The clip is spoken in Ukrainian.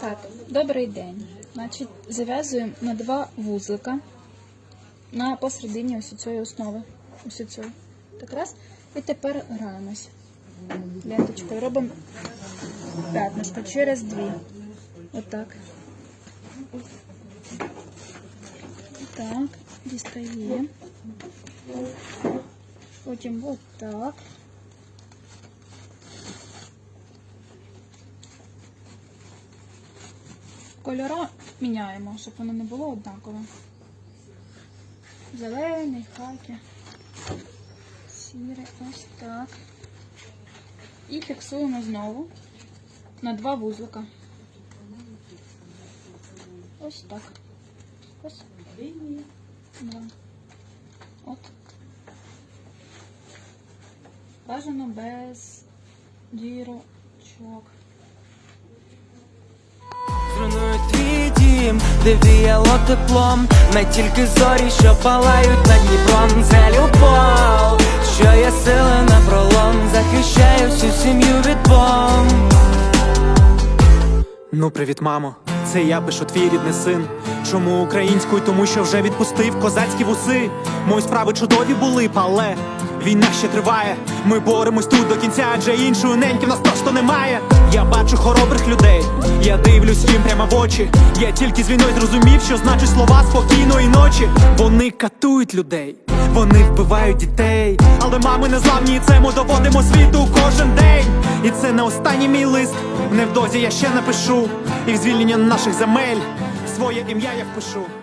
Так, добрий день. Значить, зав'язуємо на два вузлика на посередині ось цієї основи. Ось цієї. Так раз. І тепер граємось. Ленточкою робимо п'ятнишко через дві. Отак. Так, дістаємо. Потім отак. Кольора міняємо, щоб воно не було однакове. Зелений, хакі, сірий, ось так. І фіксуємо знову на два вузлика. Ось так. Ось. Два. От. Бажано без дірочок. Дім, де віяло теплом Не тільки зорі, що палають над Дніпром Це любов, що є сили на пролом Захищає всю сім'ю від бомб Ну, привіт, мамо. Це я пишу твій рідний син. Чому українською? Тому що вже відпустив козацькі вуси. Мої справи чудові були, б, але війна ще триває. Ми боремось тут до кінця, адже іншої неньки в нас просто немає. Я бачу хоробрих людей, я дивлюсь їм прямо в очі. Я тільки з війною зрозумів, що значить слова спокійної ночі. Вони катують людей, вони вбивають дітей. Але мами не зламні, і це ми доводимо світу кожен день. І це не останній мій лист. Невдовзі я ще напишу. І в звільнення наших земель своє ім'я я впишу.